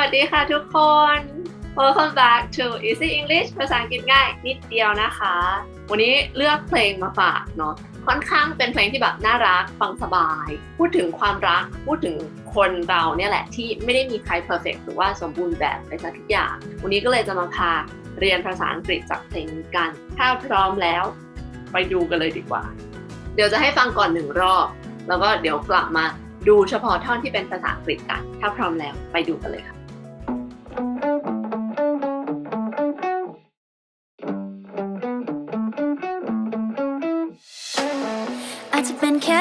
วัสดีค่ะทุกคน Welcome back to Easy English ภาษาอังกฤษง่ายนิดเดียวนะคะ วันนี้เลือกเพลงมาฝากเนาะ ค่อนข้างเป็นเพลงที่แบบน่ารัก ฟังสบาย พูดถึงความรัก พูดถึงคนเราเนี่ยแหละที่ไม่ได้มีใคร perfect หรือว่าสมบูรณ์แบบไปซะทุกอย่าง วันนี้ก็เลยจะมาพาเรียนภาษาอังกฤษจากเพลงนี้กัน ถ้าพร้อมแล้ว ไปดูกันเลยดีกว่า เดี๋ยวจะให้ฟังก่อนหนึ่งรอบ แล้วก็เดี๋ยวกลับมาดูเฉพาะท่อนที่เป็นภาษาอังกฤษกัน ถ้าพร้อมแล้วไปดูกันเลยค่ะ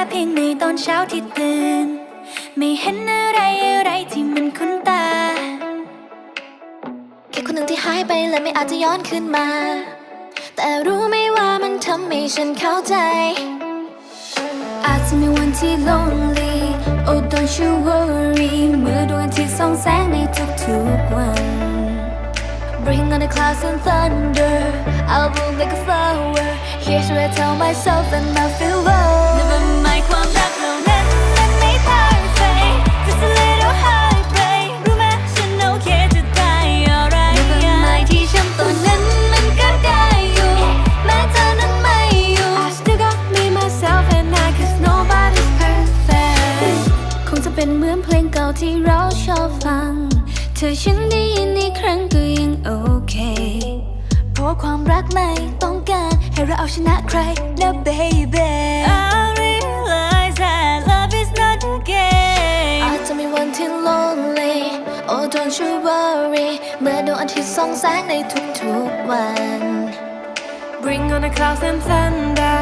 เป็นแค่เพียงในตอนเช้าที่ตื่น ไม่เห็นอะไรอะไรที่มันคุ้นตา แค่คนหนึ่งที่หายไปและไม่อาจจะย้อนคืนมา แต่รู้ไหมว่ามันทำให้ฉันเข้าใจ อาจจะมีวันที่ lonely Oh don't you worry เมื่อดวงอาทิตย์ส่องแสงในทุกๆวัน Bring on the clouds and thunder. I'll bloom like a flower. Here's where I tell myself and I feel low Never mind Oh don't you worry เมื่อดวงอาทิตย์ส่องแสงในทุกๆวัน Bring on the clouds and thunder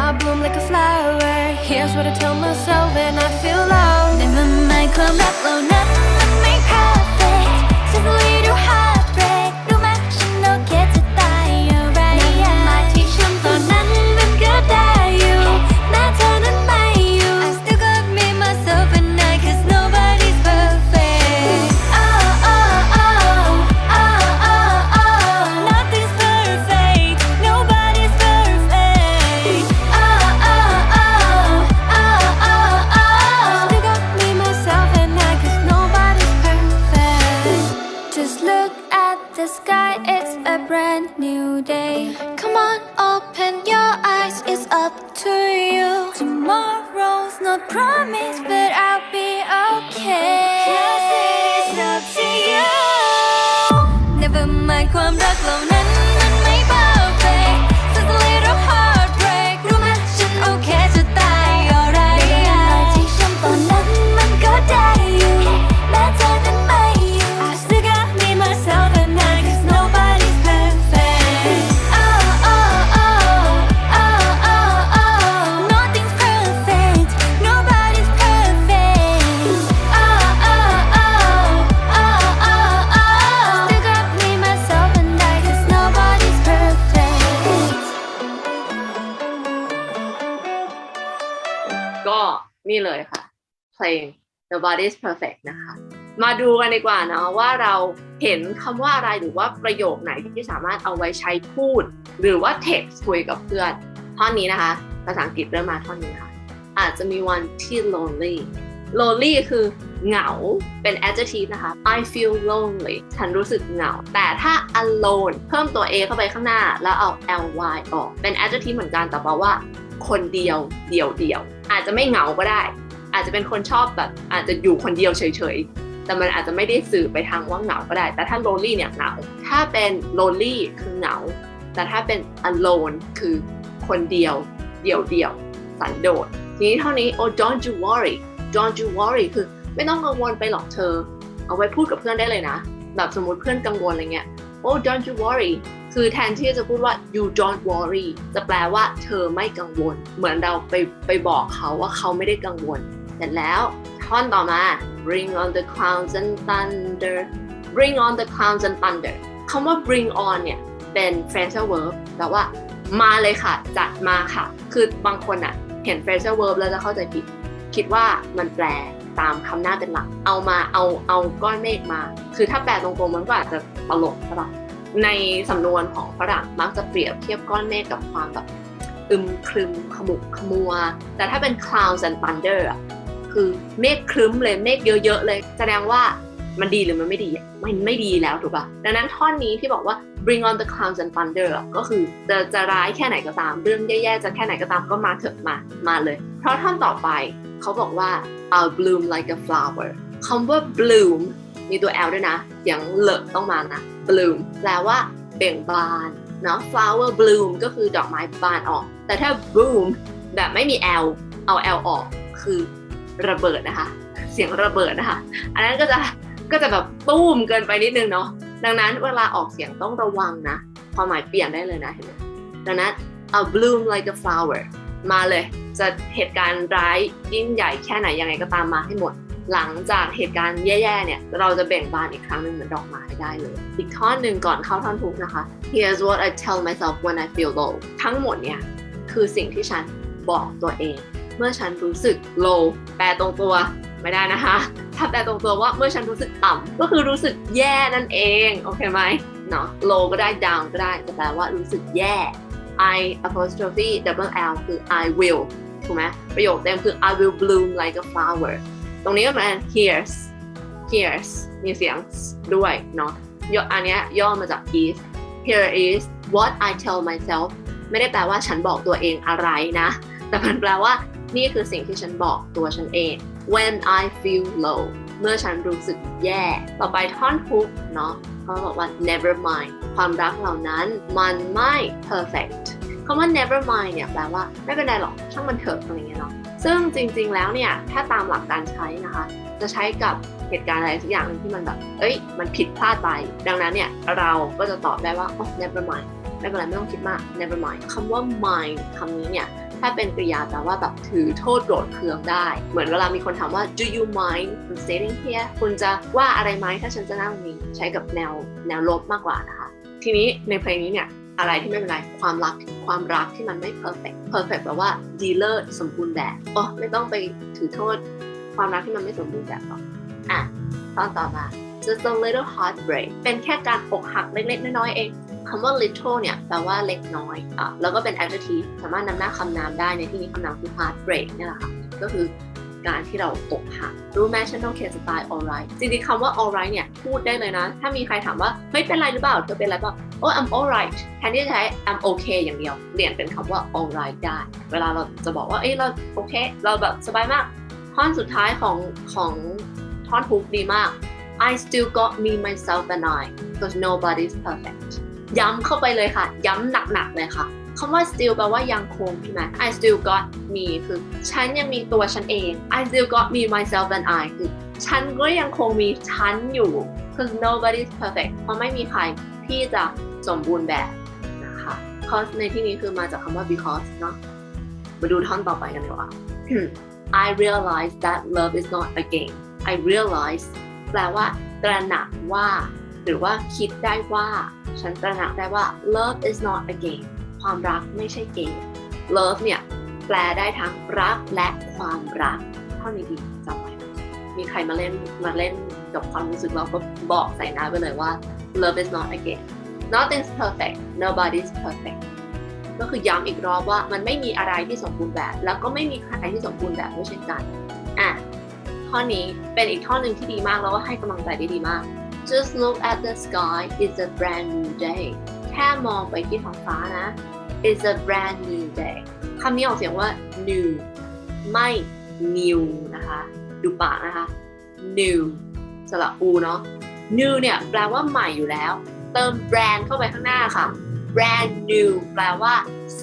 I'll bloom like a flower Here's what I tell myself when I feel low Never mind ความรักเหล่านั้น นี่เลยค่ะ เพลง The Body's Perfect นะคะ มาดูกันดีกว่าเนาะว่าเราเห็นคำว่าอะไรหรือว่าประโยคไหนที่สามารถเอาไว้ใช้พูด หรือว่า text คุยกับเพื่อนท่อนนี้นะคะ ภาษาอังกฤษเริ่มมาท่อนนี้ค่ะ อาจจะมีวันที่ lonely lonely คือเหงา เป็น adjective นะคะ I feel lonely ฉันรู้สึกเหงา แต่ถ้า alone เพิ่มตัว a เข้าไปข้างหน้า แล้วเอา ly ออก เป็น adjective เหมือนกันแต่แปลว่า คนเดียวเดี่ยวเดี่ยวอาจจะไม่เหงาก็ได้ อาจจะเป็นคนชอบแบบอาจจะอยู่คนเดียวเฉยๆ แต่มันอาจจะไม่ได้สื่อไปทางว่าเหงาก็ได้ แต่ถ้า lonely เนี่ยเหงา ถ้าเป็น lonely คือเหงา แต่ถ้าเป็น alone คือคนเดียวเดี่ยวเดี่ยวสันโดษทีนี้เท่านี้ oh don't you worry don't you worry คือไม่ต้องกังวลไปหรอกเธอ เอาไว้พูดกับเพื่อนได้เลยนะ แบบสมมติเพื่อนกังวลอะไรเงี้ย oh don't you worry คือแทนที่จะพูดว่า you don't worry จะแปลว่าเธอไม่กังวล เหมือนเราไปไปบอกเขาว่าเขาไม่ได้กังวล เสร็จแล้วท่อนต่อมา bring on the clouds and thunder bring on the clouds and thunder คำว่า bring on เนี่ยเป็น phrasal verb แปลว่า มาเลยค่ะ จัดมาค่ะ คือบางคนอะเห็น phrasal verb แล้วจะเข้าใจผิด คิดว่ามันแปลตามคำหน้าเป็นหลัก เอามาเอาเอาก้อนเมฆมา คือถ้าแปลตรงๆมันก็อาจจะตลกใช่ปะ ในสำนวนของฝรั่งมักจะเปรียบเทียบก้อนเมฆกับความแบบอึมครึมขมุกขมัว แต่ถ้าเป็น clouds and thunder อะคือเมฆครึ้มเลยเมฆเยอะๆเลย แสดงว่ามันดีหรือมันไม่ดี มันไม่ดีแล้วถูกปะดังนั้นท่อนนี้ที่บอกว่า bring on the clouds and thunder อะก็คือจะจะร้ายแค่ไหนก็ตาม เรื่องแย่ๆจะแค่ไหนก็ตามก็มาเถอะมา มาเลย เพราะท่อนต่อไปเขาบอกว่า I'll bloom like a flower คำว่า bloom มีตัว L ด้วยนะ เสียงเหลิต้องมานะ bloom แปลว่าเบ่งบานเนาะ flower bloom ก็คือดอกไม้บานออก แต่ถ้า boom แบบไม่มี L เอา L ออกคือระเบิดนะคะ เสียงระเบิดนะคะ อันนั้นก็จะก็จะแบบตุ้มเกินไปนิดนึงเนาะดังนั้นเวลาออกเสียงต้องระวังนะความหมายเปลี่ยนได้เลยนะเห็นไหมดังนั้น I'll bloom like a flower มาเลย จะเหตุการณ์ร้ายยิ่งใหญ่แค่ไหนยังไงก็ตามมาให้หมด หลังจากเหตุการณ์แย่ๆเนี่ย เราจะเบ่งบานอีกครั้งหนึ่งเหมือนดอกไม้ได้เลย อีกท่อนหนึ่งก่อนเข้าท่อนทุกนะคะ Here's what I tell myself when I feel low ทั้งหมดเนี่ย คือสิ่งที่ฉันบอกตัวเอง เมื่อฉันรู้สึก low แปลตรงตัวไม่ได้นะคะถ้าแปลตรงตัวว่าเมื่อฉันรู้สึกต่ำก็คือรู้สึกแย่นั่นเอง โอเคไหมเนาะ low ก็ได้ down ก็ได้จะแปลว่ารู้สึกแย่ I apostrophe double L คือ I will ถูกไหมประโยคเต็มคือ I will bloom like a flower ตรงนี้ก็เป็น here's here's มีเสียงด้วยเนาะย่ออันเนี้ยย่อมาจาก is here is what I tell myself ไม่ได้แปลว่าฉันบอกตัวเองอะไรนะ แต่มันแปลว่านี่คือสิ่งที่ฉันบอกตัวฉันเอง when I feel low เมื่อฉันรู้สึกแย่ ต่อไปท่อนฮุกเนาะเขาบอกว่า never mind ความรักเหล่านั้นมันไม่ perfect คำว่า never mind เนี่ยแปลว่าไม่เป็นไรหรอกช่างมันเถอะอะไรเงี้ยเนาะซึ่งจริง ๆ แล้วเนี่ยถ้าตามหลักการใช้นะคะ จะใช้กับเหตุการณ์อะไรสักอย่างหนึงที่มันแบบเอ้ย มันผิดพลาดไป ดังนั้นเนี่ยเราก็จะตอบได้ว่า oh never mind ไม่เป็นไรไม่ต้องคิดมาก never mind คำว่า mind คำนี้เนี่ยถ้าเป็นกริยาแปลว่าแบบถือโทษโกรธเคืองได้ เหมือนเวลามีคนถามว่า do you mind from sitting here คุณจะว่าอะไรไหมถ้าฉันจะนั่งตรงนี้ใช้กับแนวแนวลบมากกว่านะคะ ทีนี้ในเพลงนี้เนี่ย อะไรที่ไม่เป็นไร ความรักความรักที่มันไม่ perfect perfect แปลว่าดีเลิศสมบูรณ์แบบอ๋อไม่ต้องไปถือโทษ ความรักที่มันไม่สมบูรณ์แบบหรอกอะตอนต่อมา just a little heartbreak เป็นแค่การอกหักเล็กๆ น้อยๆเองคำว่า little เนี่ยแปลว่าเล็กน้อยอะแล้วก็เป็น adjective สามารถนำหน้าคำนามได้ในที่นี้คำนามคือ heartbreak นี่แหละค่ะก็คือ การที่เราอกหักรู้ไหมฉันต้องเขียนสไตล์ alright จริงๆคำว่า alright เนี่ยพูดได้เลยนะ ถ้ามีใครถามว่าเฮ้ยเป็นไรหรือเปล่าเธอเป็นไรเปล่าโอ้ I'm alright แทนที่จะใช้ I'm okay อย่างเดียวเปลี่ยนเป็นคำว่า alright ได้ เวลาเราจะบอกว่าเอ้ยเราโอเค เราแบบสบายมากท่อนสุดท้ายของของท่อนฮุกดีมาก I still got me myself and I because nobody's perfect ย้ำเข้าไปเลยค่ะ ย้ำหนักๆเลยค่ะ คำว่า still แปลว่ายังคงใช่ไหม I still got me คือฉันยังมีตัวฉันเอง I still got me myself and I คือฉันก็ยังคงมีฉันอยู่ because nobody's perfect เพราะไม่มีใครที่จะสมบูรณ์แบบนะคะ cause ในที่นี้คือมาจากคำว่า because เนาะมาดูท่อนต่อไปกันดีกว่า I realize that love is not a game I realize แปลว่าตระหนักว่า หรือว่าคิดได้ว่า ฉันตระหนักได้ว่า love is not a game ความรักไม่ใช่เกม love เนี่ยแปลได้ทั้งรักและความรัก เท่านี้ดีจำไว้นะมีใครมาเล่นมาเล่นกับความรู้สึกเราก็บอกใส่หน้าไปเลยว่า love is not a game nothing's perfect nobody's perfect ก็คือย้ำอีกรอบว่ามันไม่มีอะไรที่สมบูรณ์แบบ แล้วก็ไม่มีใครที่สมบูรณ์แบบด้วยเช่นกันอะข้อนี้เป็นอีกข้อหนึ่งที่ดีมากแล้วก็ให้กำลังใจได้ดีมาก Just look at the sky it's a brand new day แค่มองไปที่ท้องฟ้านะ it's a brand new day คำนี้ออกเสียงว่า new ไม่ new นะคะ ดูปากนะคะ new สระอูเนาะ new เนี่ยแปลว่าใหม่อยู่แล้ว เติม brand เข้าไปข้างหน้าค่ะ brand new แปลว่า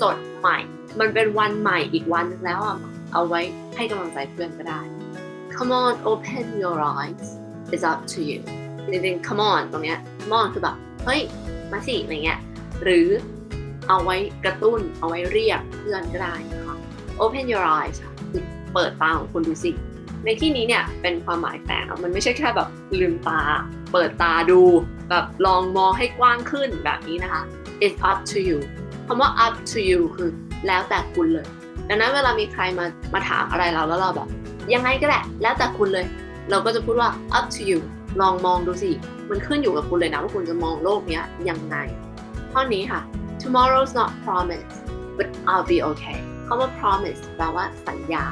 สดใหม่ มันเป็นวันใหม่อีกวันนึงแล้วอะเอาไว้ให้กำลังใจเพื่อนก็ได้ come on open your eyes it's up to you จริงๆ come on ตรงเนี้ย come on คือแบบ เฮ้ย มาสิ อะไรเงี้ย หรือ เอาไว้กระตุ้น เอาไว้เรียกเพื่อนก็ได้นะคะ open your eyes ค่ะคือเปิดตาของคุณดูสิ ในที่นี้เนี่ยเป็นความหมายแฝงอะมันไม่ใช่แค่แบบลืมตา เปิดตาดูแบบลองมองให้กว้างขึ้นแบบนี้นะคะ it's up to you คำว่า up to you คือแล้วแต่คุณเลย ดังนั้นเวลามีใครมามาถามอะไรเราแล้วเราแบบยังไงก็แหละแล้วแต่คุณเลย เราก็จะพูดว่า up to you ลองมองดูสิ มันขึ้นอยู่กับคุณเลยนะว่าคุณจะมองโลกนี้ยยังไง ข้อนี้ค่ะ tomorrow's not promised but I'll be okay คำว่า promise แปลว่าสัญญา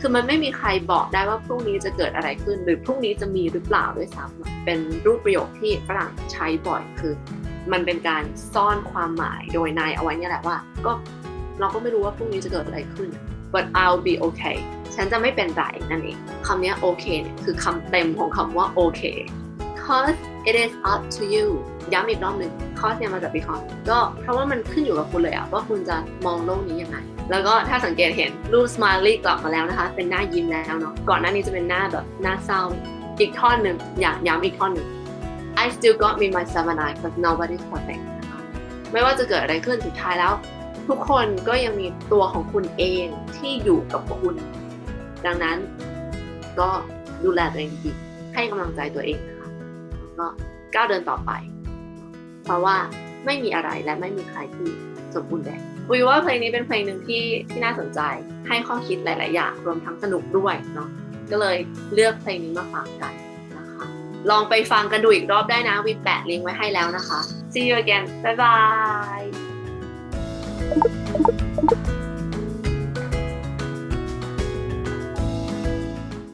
คือมันไม่มีใครบอกได้ว่าพรุ่งนี้จะเกิดอะไรขึ้น หรือพรุ่งนี้จะมีหรือเปล่าด้วยซ้ำเป็นรูปประโยคที่ฝรั่งใช้บ่อยคือ มันเป็นการซ่อนความหมายโดยนายเอาไว้เนี่ยแหละว่า ก็เราก็ไม่รู้ว่าพรุ่งนี้จะเกิดอะไรขึ้น but I'll be okay ฉันจะไม่เป็นไรนั่นเองคำนี้ยโอเคเนี่ยคือคำเต็มของคำว่าโอเค cause it is up to you ย้ำอีกรอบหนึ่ง cause เนี่ยมาจาก because ก็เพราะว่ามันขึ้นอยู่กับคุณเลยอะว่าคุณจะมองโลกนี้ยังไง แล้วก็ถ้าสังเกตเห็นรูป smiley กลับมาแล้วนะคะ เป็นหน้ายิ้มแล้วเนาะ ก่อนหน้านี้จะเป็นหน้าแบบหน้าเศร้า อีกท่อนหนึ่งอยากย้ำอีกท่อนหนึ่ง I still got me myself and I but nobody's perfect นะคะไม่ว่าจะเกิดอะไรขึ้นสุดท้ายแล้ว ทุกคนก็ยังมีตัวของคุณเองที่อยู่กับคุณ ดังนั้นก็ดูแลตัวเองดีให้กำลังใจตัวเองนะ ก็ก้าวเดินต่อไป เพราะว่าไม่มีอะไรและไม่มีใครที่สมบูรณ์แบบวิวว่าเพลงนี้เป็นเพลงหนึ่งที่ที่น่าสนใจให้ข้อคิดหลาย ๆ อย่างรวมทั้งสนุกด้วยเนาะก็เลยเลือกเพลงนี้มาฟังกันนะคะ ลองไปฟังกันดูอีกรอบได้นะวิดแปะลิงก์ไว้ให้แล้วนะคะ see you again bye bye